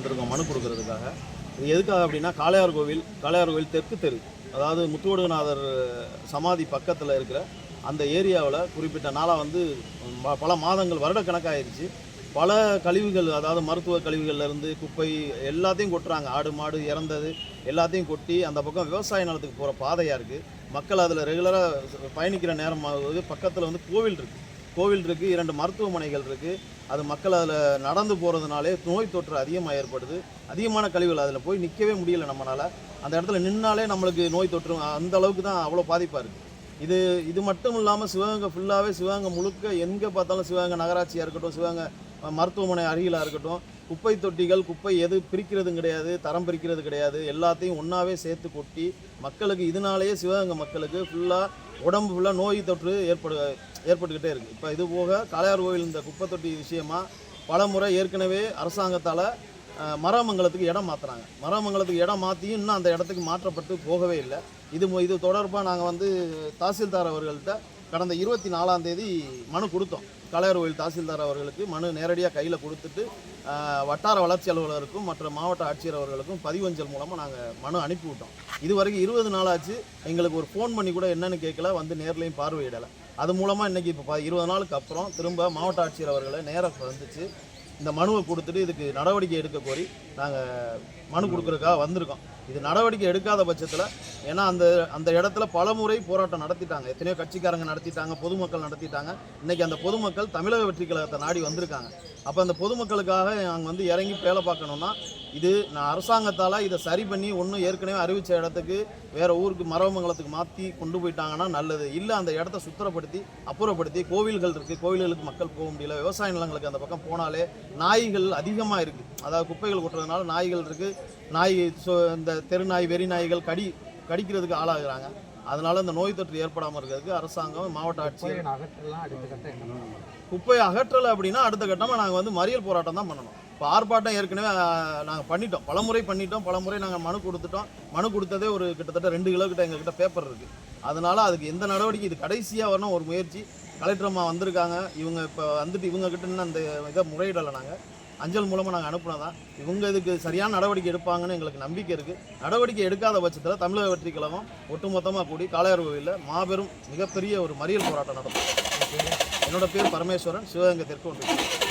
வந்திருக்கோம் மனு கொடுக்கறதுக்காக. இது எதுக்காக அப்படின்னா காளையார் கோவில் காளையார் கோவில் தெற்கு தெரு அதாவது முத்துவடுகநாதர் சமாதி பக்கத்தில் இருக்கிற அந்த ஏரியாவில் குறிப்பிட்ட நாளாக வந்து பல மாதங்கள் வருடக்கணக்காயிருச்சு பல கழிவுகள் அதாவது மருத்துவ கழிவுகள்லேருந்து குப்பை எல்லாத்தையும் கொட்டுறாங்க. ஆடு மாடு இறந்தது எல்லாத்தையும் கொட்டி அந்த பக்கம் விவசாய நிலத்துக்கு போகிற பாதையாக இருக்குது மக்கள் அதில் ரெகுலராக பயணிக்கிற நேரம் ஆகுது பக்கத்தில் வந்து கோவில் இருக்குது கோவில் இருக்குது இரண்டு மருத்துவமனைகள் இருக்குது அது மக்கள் அதில் நடந்து போகிறதுனாலே நோய் தொற்று அதிகமாக ஏற்படுது. அதிகமான கழிவுகள் அதில் போய் நிற்கவே முடியல நம்மளால் அந்த இடத்துல நின்னாலே நம்மளுக்கு நோய் தொற்று அந்த அளவுக்கு தான் அவ்வளோ பாதிப்பாக இருக்குது இது இது மட்டும் இல்லாமல் சிவகங்கை ஃபுல்லாகவே சிவகங்கை முழுக்க எங்கே பார்த்தாலும் சிவகங்கை நகராட்சியாக இருக்கட்டும் சிவகங்கை மருத்துவமனை அருகிலாக இருக்கட்டும் குப்பை தொட்டிகள் குப்பை எது பிரிக்கிறதும் கிடையாது தரம் பிரிக்கிறது கிடையாது எல்லாத்தையும் ஒன்றாவே சேர்த்து கொட்டி மக்களுக்கு இதனாலேயே சிவகங்கை மக்களுக்கு ஃபுல்லாக உடம்பு ஃபுல்லாக நோய் தொற்று ஏற்படு ஏற்பட்டுக்கிட்டே இருக்குது இப்போ இது போக காளையார் கோவில் இந்த குப்பை தொட்டி விஷயமா பல முறை ஏற்கனவே அரசாங்கத்தால் மராமங்கலத்துக்கு இடம் மாற்றுறாங்க மராமங்கலத்துக்கு இடம் மாற்றியும் இன்னும் அந்த இடத்துக்கு மாற்றப்பட்டு போகவே இல்லை. இது இது தொடர்பாக நாங்கள் வந்து தாசில்தார் அவர்கள்ட்ட கடந்த இருபத்தி நாலாம் தேதி மனு கொடுத்தோம். கலையர் கோயில் தாசில்தார் அவர்களுக்கு மனு நேரடியாக கையில் கொடுத்துட்டு வட்டார வளர்ச்சி அலுவலருக்கும் மற்ற மாவட்ட ஆட்சியர் அவர்களுக்கும் பதிவஞ்சல் மூலமாக நாங்கள் மனு அனுப்பி விட்டோம். இது வரைக்கும் இருபது நாளாச்சு. எங்களுக்கு ஒரு ஃபோன் பண்ணி கூட என்னென்னு கேட்கல. வந்து நேர்லையும் பார்வையிடலை. அது மூலமாக இன்றைக்கி இப்போ இருபது நாளுக்கு அப்புறம் திரும்ப மாவட்ட ஆட்சியர் அவர்களை நேராக வந்துச்சு இந்த மனுவை கொடுத்துட்டு இதுக்கு நடவடிக்கை எடுக்க கோரி நாங்கள் மனு கொடுக்குறதுக்காக வந்திருக்கோம். இது நடவடிக்கை எடுக்காத பட்சத்தில் ஏன்னா அந்த அந்த இடத்துல பலமுறை போராட்டம் நடத்திட்டாங்க. எத்தனையோ கட்சிக்காரங்க நடத்திட்டாங்க பொதுமக்கள் நடத்திட்டாங்க. இன்றைக்கி அந்த பொதுமக்கள் தமிழக வெற்றி கழகத்தை நாடி வந்திருக்காங்க. அப்போ அந்த பொதுமக்களுக்காக நாங்கள் வந்து இறங்கி வேலை பார்க்கணுன்னா இது நான் அரசாங்கத்தால் இதை சரி பண்ணி ஒன்றும் ஏற்கனவே அறிவித்த இடத்துக்கு வேறு ஊருக்கு மரவமங்கலத்துக்கு மாற்றி கொண்டு போயிட்டாங்கன்னா நல்லது. இல்லை அந்த இடத்த சுத்தரப்படுத்தி அப்புறப்படுத்தி கோவில்கள் இருக்குது கோவில்களுக்கு மக்கள் போக முடியல. விவசாய நிலங்களுக்கு அந்த பக்கம் போனாலே நாய்கள் அதிகமாக இருக்குது அதாவது குப்பைகள் கொட்டுறதுனால நாய்கள் இருக்குது நாய் சொ இந்த தெரு நாய் வெறி நாய்கள் கடி கடிக்கிறதுக்கு ஆளாகிறாங்க. அதனால இந்த நோய் தொற்று ஏற்படாமல் இருக்கிறதுக்கு அரசாங்கம் மாவட்ட ஆட்சியர் குப்பையை அகற்றலை அப்படின்னா அடுத்த கட்டமாக நாங்கள் வந்து மறியல் போராட்டம் தான் பண்ணணும். இப்போ ஆர்ப்பாட்டம் ஏற்கனவே நாங்கள் பண்ணிட்டோம். பலமுறை பண்ணிட்டோம். பலமுறை நாங்கள் மனு கொடுத்துட்டோம். மனு கொடுத்ததே ஒரு கிட்டத்தட்ட ரெண்டு கிலோ கிட்ட எங்ககிட்ட பேப்பர் இருக்குது அதனால் அதுக்கு எந்த நடவடிக்கை இது கடைசியாக வரணும் ஒரு முயற்சி. கலெக்டர் அம்மா வந்திருக்காங்க. இவங்க இப்போ வந்துட்டு இவங்க கிட்ட இன்னும் அந்த இதை முறையிடலை நாங்கள் அஞ்சல் மூலமாக நாங்கள் அனுப்புனதான் இவங்க இதுக்கு சரியான நடவடிக்கை எடுப்பாங்கன்னு எங்களுக்கு நம்பிக்கை இருக்குது நடவடிக்கை எடுக்காத பட்சத்தில் தமிழக வெற்றி கழகம் ஒட்டுமொத்தமாக கூடி காளையார் கோவிலில் மாபெரும் மிகப்பெரிய ஒரு மறியல் போராட்டம் நடக்கும் என்னோட பேர் பரமேஸ்வரன். சிவகங்கை தெற்கு